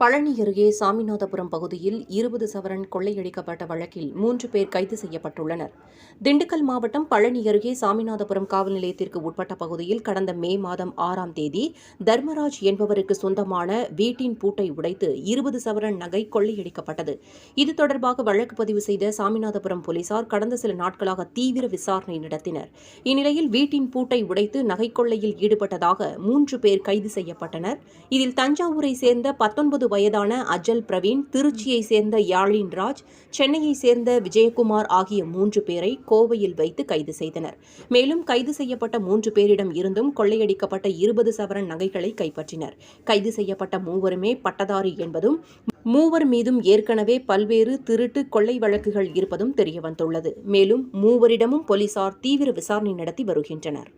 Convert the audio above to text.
பழனி அருகே சாமிநாதபுரம் பகுதியில் இருபது சவரன் கொள்ளையடிக்கப்பட்ட வழக்கில் மூன்று பேர் கைது செய்யப்பட்டுள்ளனர். திண்டுக்கல் மாவட்டம் பழனி அருகே சாமிநாதபுரம் காவல் நிலையத்திற்கு உட்பட்ட பகுதியில் கடந்த மே மாதம் ஆறாம் தேதி தர்மராஜ் என்பவருக்கு சொந்தமான வீட்டின் பூட்டை உடைத்து இருபது சவரன் நகை கொள்ளையடிக்கப்பட்டது. இது தொடர்பாக வழக்கு பதிவு செய்த சாமிநாதபுரம் போலீசார் கடந்த சில நாட்களாக தீவிர விசாரணை நடத்தினர். இந்நிலையில் வீட்டின் பூட்டை உடைத்து நகை கொள்ளையில் ஈடுபட்டதாக மூன்று பேர் கைது செய்யப்பட்டனர். இதில் தஞ்சாவூரை சேர்ந்த பத்தொன்பது வயதான அஜல் பிரவீன் திருச்சியை சேர்ந்த யாழின் ராஜ் சென்னையை சேர்ந்த விஜயகுமார் ஆகிய மூன்று பேரை கோவையில் வைத்து கைது செய்தனர். மேலும் கைது செய்யப்பட்ட மூன்று பேரிடம் இருந்தும் கொள்ளையடிக்கப்பட்ட இருபது சவரன் நகைகளை கைப்பற்றினர். கைது செய்யப்பட்ட மூவருமே பட்டதாரி என்பதும் மூவர் மீதும் ஏற்கனவே பல்வேறு திருட்டு கொள்ளை வழக்குகள் இருப்பதும் தெரியவந்துள்ளது. மேலும் மூவரிடமும் போலீசார் தீவிர விசாரணை நடத்தி வருகின்றனர்.